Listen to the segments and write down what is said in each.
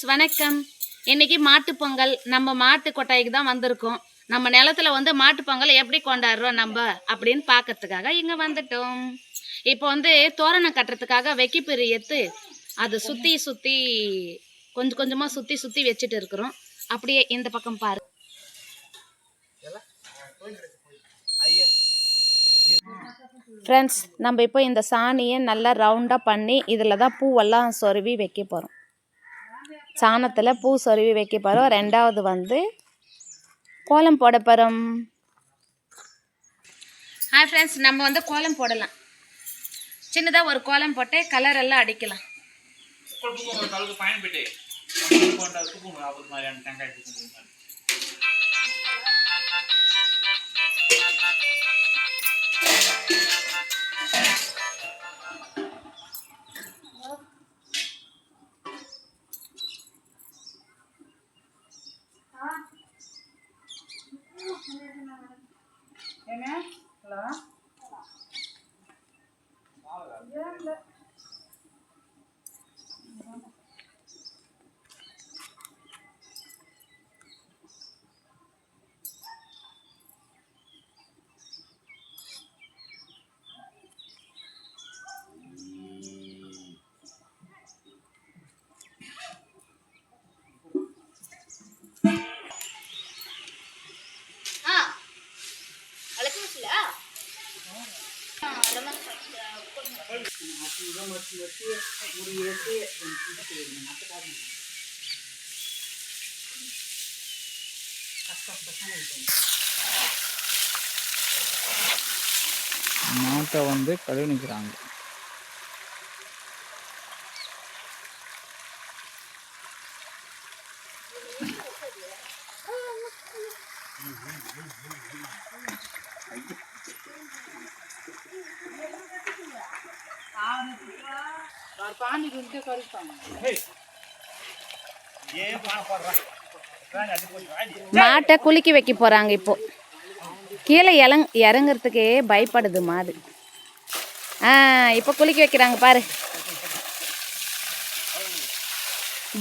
Friends வணக்கம். இன்னைக்கு மாட்டுப்பொங்கல் நம்ம மாட்டு கொட்டாய்க்கு தான் வந்திருக்கோம். நம்ம நிலத்துல வந்து மாட்டுப்பொங்கல் எப்படி கொண்டாடுறோம் நம்ம அப்படின்னு பார்க்கறதுக்காக இங்கே வந்துட்டோம். இப்போ வந்து தோரணம் கட்டுறதுக்காக வெக்கிப்பிரி எடுத்து அதை சுற்றி சுற்றி கொஞ்சம் கொஞ்சமாக சுற்றி சுற்றி வச்சுட்டு இருக்கிறோம். அப்படியே இந்த பக்கம் பாரு. ஃப்ரெண்ட்ஸ் நம்ம இப்போ இந்த சாணியை நல்லா ரவுண்டாக பண்ணி இதில் தான் பூவெல்லாம் சொருவி வைக்க போகிறோம் சாணத்தில் பூ சொருவி வைக்க போகிறோம் ரெண்டாவது வந்து கோலம் போட போகிறோம் ஹாய் ஃப்ரெண்ட்ஸ் நம்ம வந்து கோலம் போடலாம். சின்னதாக ஒரு கோலம் போட்டு கலர் எல்லாம் அடிக்கலாம். பயன்பட்டு போன்ற உப்பு பொங்கல் மாட்டை வந்து கழுவி நிற்கிறாங்க மாட்டை குலுக்கி வைக்க போகிறாங்க இப்போ. கீழே இறங் இறங்குறதுக்கே பயப்படுது மாடு. ஆ இப்போ குலுக்கி வைக்கிறாங்க பாரு.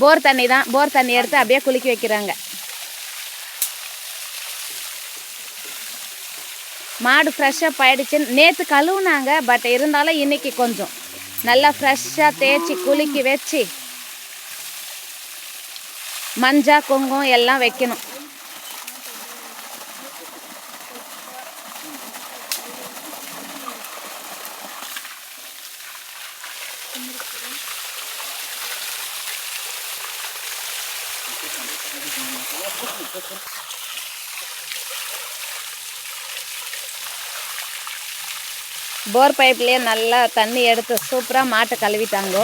போர் தண்ணி தான் போர் தண்ணி எடுத்து அப்படியே குலுக்கி வைக்கிறாங்க. மாடு ஃப்ரெஷ்ஷாக போயிடுச்சு நேற்று கழுவுனாங்க பட் இருந்தாலும் இன்னைக்கு கொஞ்சம். நல்லா ஃப்ரெஷ்ஷாக தேய்ச்சி குலுக்கி வச்சு மஞ்சா குங்குமம் எல்லாம் வைக்கணும் போர் பைப்லேயே நல்லா தண்ணி எடுத்து சூப்பராக மாட்டை கழுவிட்டாங்க.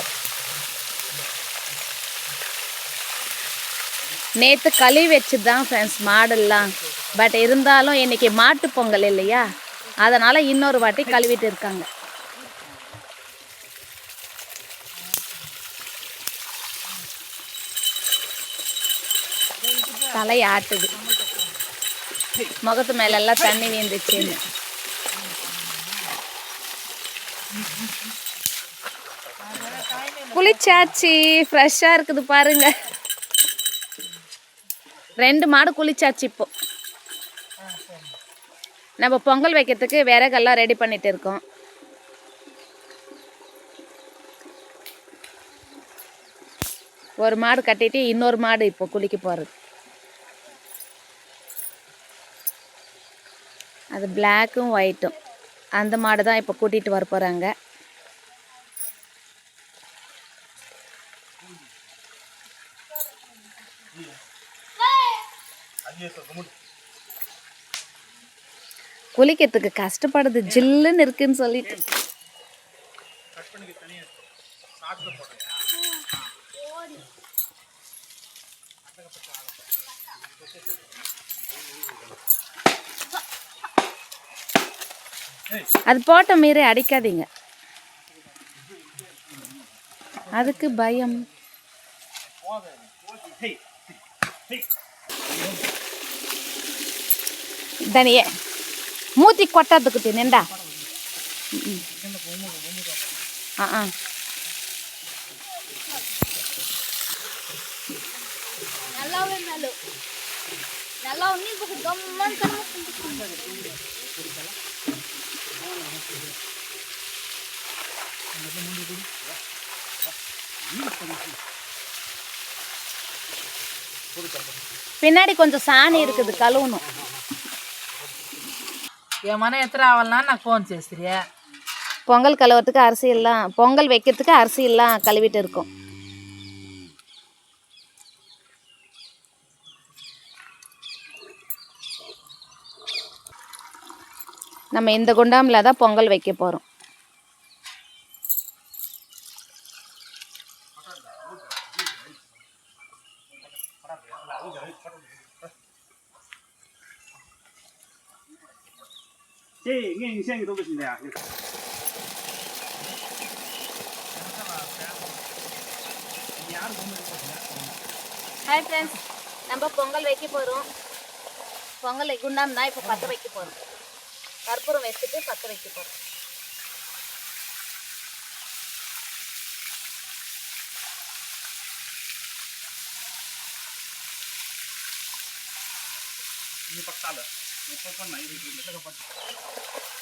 நேற்று கழுவி வச்சு தான் ஃப்ரெண்ட்ஸ் மாடெல்லாம். பட் இருந்தாலும் இன்னைக்கு மாட்டு பொங்கல் இல்லையா? அதனால் இன்னொரு வாட்டி கழுவிட்டு இருக்காங்க. தலை ஆட்டுது முகத்து மேலெல்லாம் தண்ணி நீந்துச்சுன்னு குளிச்சாச்சு. ஃப்ரெஷ்ஷாக இருக்குது பாருங்க. ரெண்டு மாடு குளிச்சாச்சு இப்போ. நம்ம பொங்கல் வைக்கிறதுக்கு விறகெல்லாம் ரெடி பண்ணிட்டு இருக்கோம். ஒரு மாடு கட்டிட்டு இன்னொரு மாடு இப்போ குளிக்க போகிறது அது பிளாக்கும் ஒயிட்டும் அந்த மாடு தான் இப்போ கூட்டிகிட்டு வர போகிறாங்க குளிக்கிறதுக்கு கஷ்டப்படுது. ஜில்லுன்னு இருக்குன்னு சொல்லிட்டு. அது போட்ட மீறி அடிக்காதீங்க. அதுக்கு பயம். தனியே. மூத்தி கொட்டதுக்கு நின்றா. ஆ கண்ணு பின்னாடி கொஞ்சம் சாணி இருக்குது கழுவணும். ఏమైనా ఎత్తు రావాలన్నా నాకు ఫోన్ చేస్తురియా பொங்கல் கழுவுறதுக்கு அரிசி எல்லாம் பொங்கல் வைக்கிறதுக்கு அரிசி எல்லாம் கழுவிட்டு இருக்கோம் நம்ம இந்த குண்டாமில் தான் பொங்கல் வைக்க போகிறோம் 생이 녹으시면 돼요. ஹாய் ஃப்ரெண்ட்ஸ் நம்ம பொங்கல் வைக்க போகிறோம் பொங்கல் குண்டாம் தான் இப்போ பற்ற வைக்க போகிறோம் கற்பூரம் வச்சுட்டு பற்ற வைக்க போகிறோம் ini pertama, ini pertama, ini pertama, ini.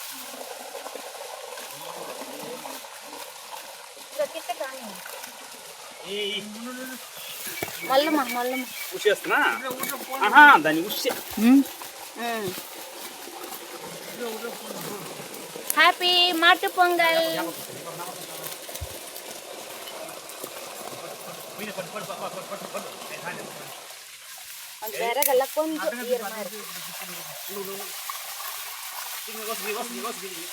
మల్లమ్మా Mallamma ఉసేస్తున్నా దాన్ని హ్యాపీ మాటు పొంగల్. ಒಂದ್ Tingnan ko, sige, sige, sige, sige.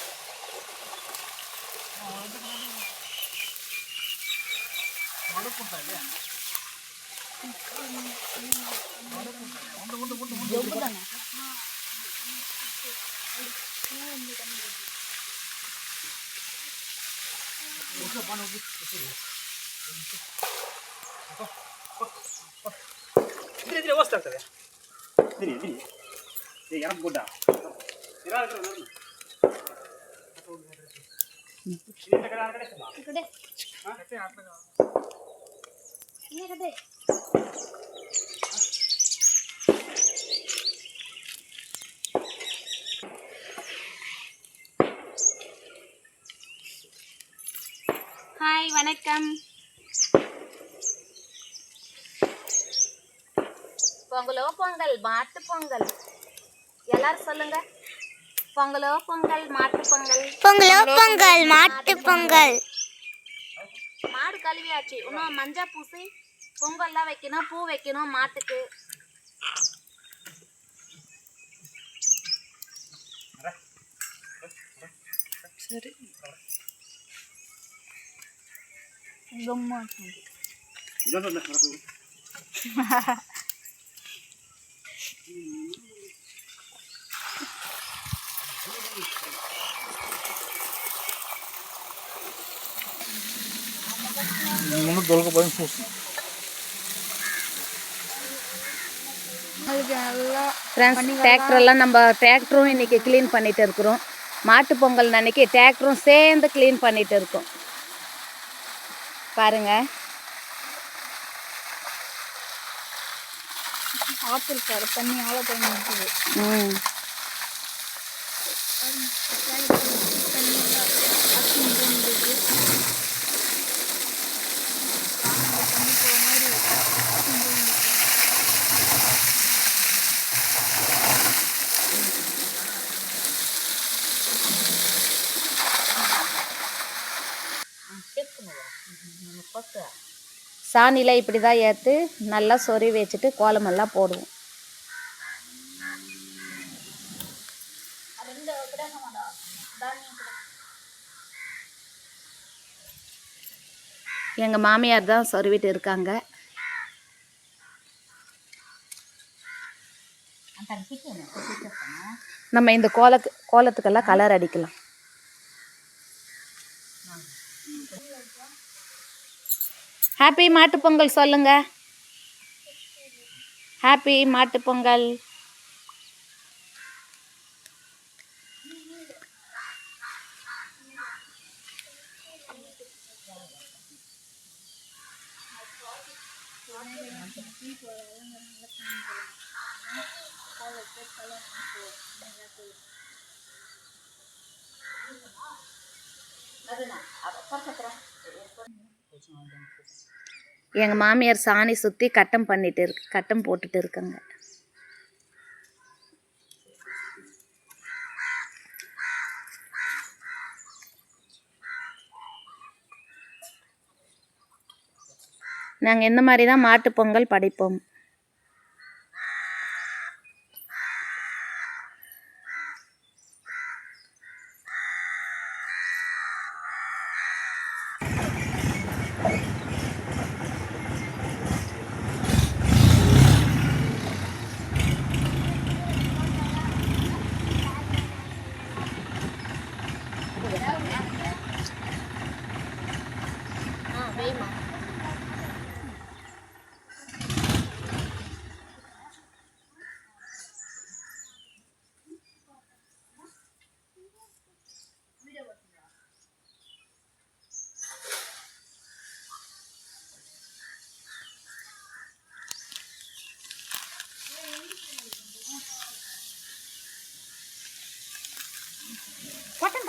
ಧೀರೆ ಧೀರೆ ಓಸ್ತಾ ಇರ್ತದೆ ಧೀರೆ ಧೀರೆ ಯಾರು ಗುಡ್ಡ ஹாய் வணக்கம். பொங்கலோ பொங்கல் மாட்டு பொங்கல். எல்லாரும் சொல்லுங்க. பொங்கலோ பொங்கல் மாட்டு பொங்கல்? பொங்கலோ பொங்கல் மாட்டு பொங்கல். மாடு கழுவியாச்சு. இன்னும் மஞ்சள் பூசி பொங்கல்லாம் வைக்கணும் பூ வைக்கணும் மாட்டுக்கு. சரி. இதான் dolga boyun olsun. நம்ம டிராக்டரும் இன்றைக்கி க்ளீன் பண்ணிகிட்டு இருக்கிறோம். மாட்டு பொங்கல் டிராக்டரும் சேர்ந்து கிளீன் பண்ணிகிட்டு இருக்கோம். பாருங்க. ஆப்பிள் தண்ணி ஆள தண்ணி ம். சாணியில் இப்படி தான் ஏற்று நல்லா சொறி வச்சுட்டு கோலமெல்லாம் போடுவோம். எங்கள் மாமியார் தான் சொருவிட்டு இருக்காங்க. நம்ம இந்த கோலக்கு கோலத்துக்கெல்லாம் கலர் அடிக்கலாம். ஹாப்பி மாட்டுப் பொங்கல் சொல்லுங்க. ஹாப்பி மாட்டுப் பொங்கல். எங்கள் மாமியார் சாணி சுற்றி கட்டம் பண்ணிட்டு இருக்கு கட்டம் போட்டுட்டு இருக்காங்க. நாங்கள் இந்த மாதிரி தான் மாட்டுப்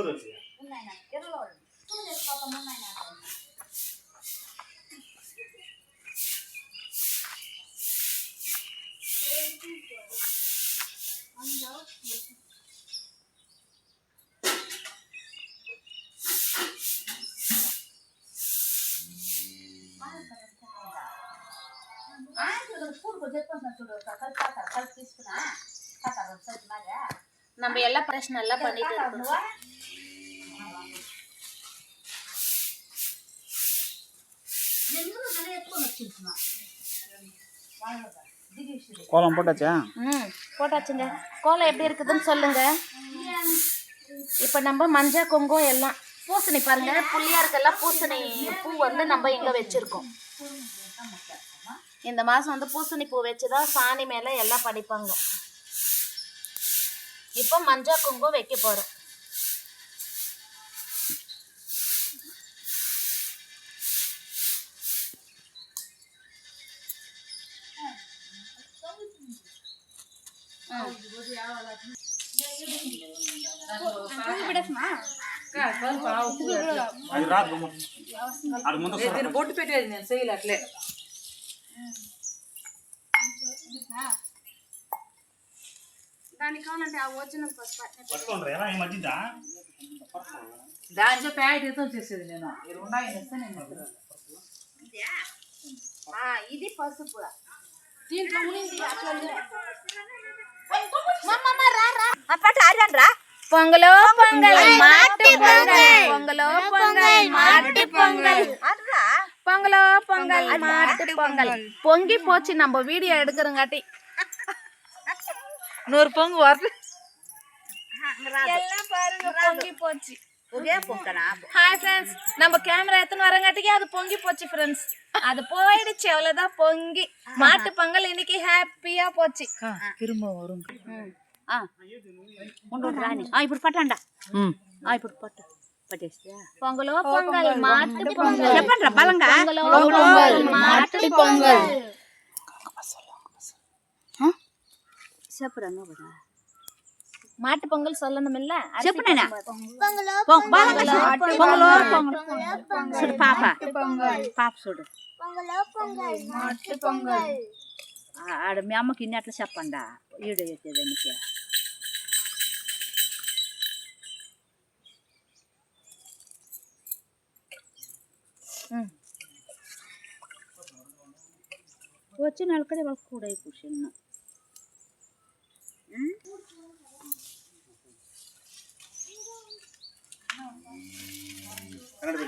ఎవరు వచ్చి நம்ம எல்லா பிரச்சனை எல்லாம் பண்ணிட்டு இருக்கோம் கோலம் போட்டாச்சா? ம் போட்டாச்சுங்க. கோலம் எப்படி இருக்குதுன்னு சொல்லுங்க. இப்போ நம்ம மஞ்சள் குங்குமம் எல்லாம் பூசணி பாருங்க. புள்ளியாருக்கெல்லாம் பூசணி பூ வந்து நம்ம இங்கே வச்சுருக்கோம். இந்த மாதம் வந்து பூசணி பூ வச்சு தான் சாணி மேலே எல்லாம் படிப்பாங்க. இப்போ மஞ்சள் குங்குமம் வைக்க போகிறோம் బొట్టు పెట్టేది నేను చేయాలి అట్లే దానికి కావాలంటే ఆ వచ్చిన దాంట్లో ప్యాకెట్ ఏదో చేసేది నేను ఇది పసుపు దీంట్లో பொங்கலோ பொங்கல் மாட்டு பொங்கல். பொங்கலோ. பொங்கல் மாட்டு பொங்கல் பொங்கலோ. பொங்கல். மாட்டு பொங்கல். பொங்கி போச்சு நம்ம வீடியோ எடுக்கிறங்காட்டி. நூறு பொங்கு வரல. எல்லாம் பாருங்க பொங்கி போச்சு. ஒரே ஹாய் ஃப்ரெண்ட்ஸ் நம்ம கேமரா எத்தனை வரங்காட்டிக்கு அது பொங்கி போச்சு ஃப்ரெண்ட்ஸ் அது போயிடுச்சு அவ்வளவுதான் பொங்கி மாட்டு பொங்கல் இன்னைக்கு ஹாப்பியா போச்சு திரும்ப வரும் ஆ ராணி ஆ ம் ஆ பொங்கலோ பொங்கல் மாட்டு பொங்கல் எப்பன்ற பலங்க பொங்கல் மாட்டு பொங்கல் சாப்பிடணும் மாட்டு பொங்கல் சொல்லணும் இல்ல చెప్పు నాయనా పొంగ- బలంగా చెప్పు. పొంగలో పొంగల్ చూడు పాప పాప చూడు ఆ, ఆడ మీ అమ్మకి ఇన్ని అట్లా చెప్పండా ఈడు ఎత్తేదానికి వచ్చిన వాళ్ళకడే వాళ్ళకి కూడా కూర్చున్నా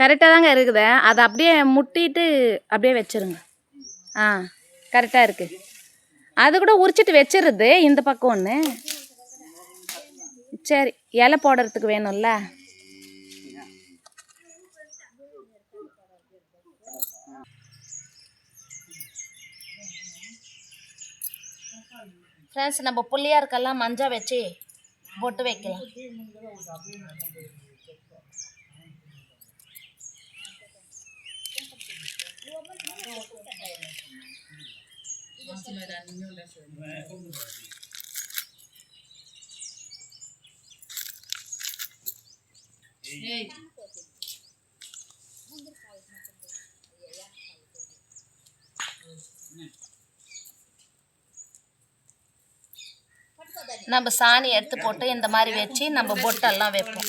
கரெக்டாக தாங்க இருக்குது. அதை அப்படியே முட்டிட்டு அப்படியே வச்சுருங்க. ஆ கரெக்டாக இருக்குது அது கூட உரிச்சிட்டு வச்சிருது இந்த பக்கம் ஒன்று சரி இலை போடுறதுக்கு வேணும்ல. ஃப்ரெண்ட்ஸ் நம்ம புள்ளியாக இருக்கெல்லாம் மஞ்சள் வச்சு பொட்டு வைக்கலாம். நம்ம சாணி எடுத்து போட்டு இந்த மாதிரி வச்சு நம்ம பொட்டெல்லாம் வைப்போம்.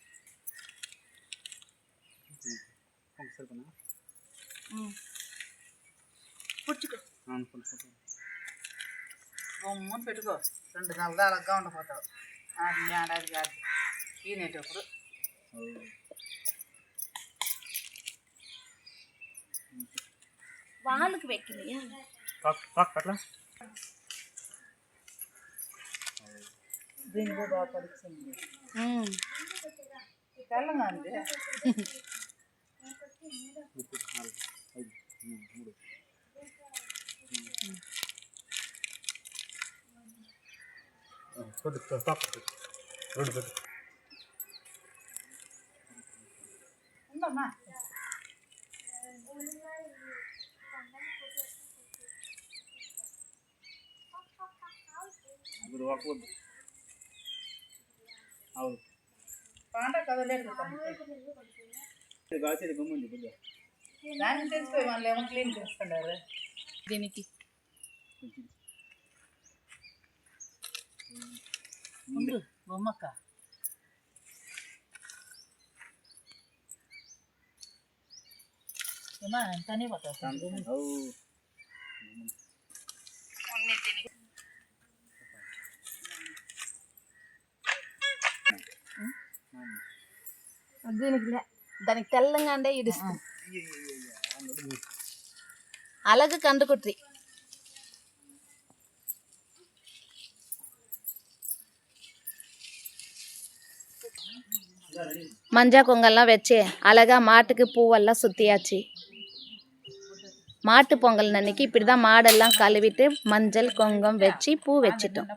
సరిపోనా పుచ్చుకో పెట్టుకో. రెండు నెలలు దాలగా ఉండిపోతావు. అది ఏడాది కాదు. ఈనేటప్పుడు వాళ్ళకి పెట్టింది. అట్లా. దీనికి కూడా తెల్లగా తెలంగాణ రెండు పెట్టు. ఉందమ్మా ఇప్పుడు ఒక వద్దు. అవును పాండ కదలేదు ఇది కాల్చేది గమ్ముంది కొద్దిగా దాన్ని తెలిసిపోయి వాళ్ళు ఏమో క్లీన్ చేసుకున్నారు దీనికి ఉండు బొమ్మక్క ఏమా ఎంతనే పట్టావు అవు దీనికి లే. దానికి తెల్లంగా అంటే ఇడుస్తుంది అలగు కందుకుట్రి மஞ்சள் பொங்கல்லாம் வச்சு அழகா மாட்டுக்கு பூவெல்லாம் சுத்தியாச்சு மாட்டு பொங்கல் அன்னைக்கு இப்படி தான் மாடெல்லாம் கழுவிட்டு மஞ்சள் குங்குமம் வச்சு பூ வச்சிட்டோம்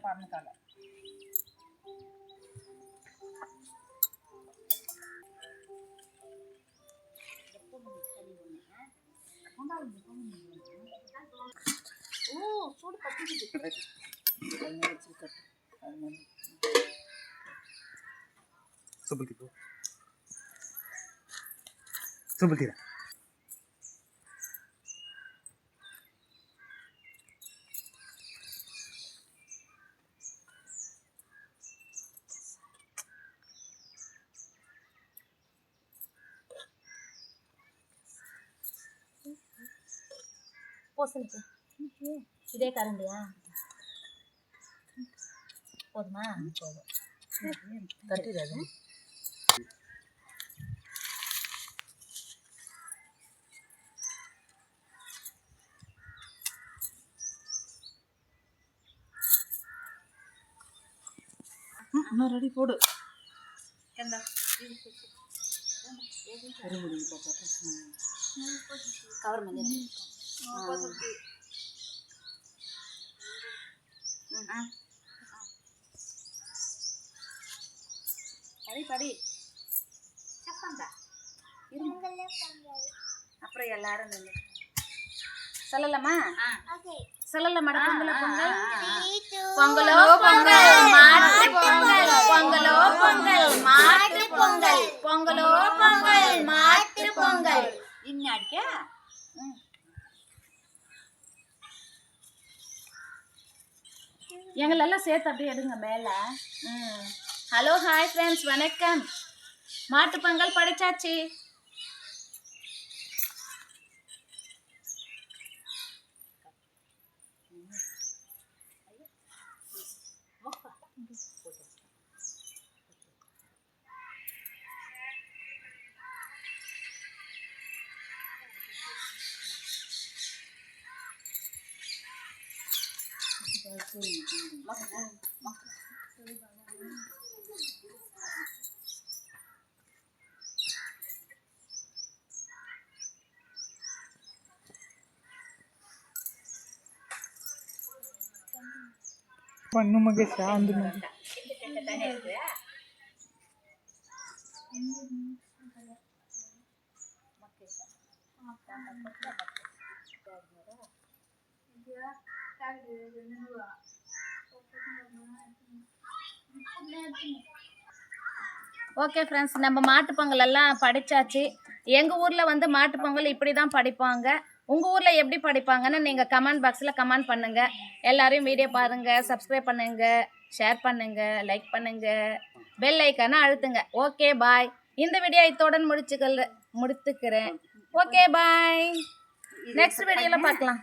ചൂട് പറ്റിച്ചു സിമ്പിൾ തീരാ പോസ്റ്റ് നിൽക്കും இதே கரண்டியா போதுமா போதும் தட்டிடாது இன்னும் ரெடி போடு கவர் மஞ்சள் படி படி చెప్పండా அப்புறம் எல்லாரும் நில்லு சொல்லலாமா சொல்லலாமா பொங்கல பொங்கல் பொங்கலோ பொங்கல் மாட்டு பொங்கல் பொங்கலோ பொங்கல் மாட்டு பொங்கல் பொங்கலோ பொங்கல் மாட்டு பொங்கல் இன்னாடிக்க எங்களெல்லாம் சேர்த்து அப்படியே எடுங்க மேலே. ம். ஹலோ ஹாய் ஃப்ரெண்ட்ஸ் வணக்கம். மாட்டு பொங்கல் படிச்சாச்சு பண்ணு மகேஷ் ஆந்து ஓகே ஃப்ரெண்ட்ஸ் நம்ம மாட்டுப் பொங்கல் எல்லாம் படிச்சாச்சு. எங்கள் ஊரில் வந்து மாட்டுப் பொங்கல் இப்படி தான் படிப்பாங்க. உங்கள் ஊரில் எப்படி படிப்பாங்கன்னு நீங்கள் கமெண்ட் பாக்ஸில் கமெண்ட் பண்ணுங்கள் எல்லாரையும் வீடியோ பாருங்கள் சப்ஸ்கிரைப் பண்ணுங்கள் ஷேர் பண்ணுங்கள் லைக் பண்ணுங்கள் பெல் ஐக்கானை அழுத்துங்க. ஓகே பாய் இந்த வீடியோ இத்தோடன் முடிச்சுக்கல் முடித்துக்கிறேன். ஓகே பாய் நெக்ஸ்ட் வீடியோவில் பார்க்கலாம்.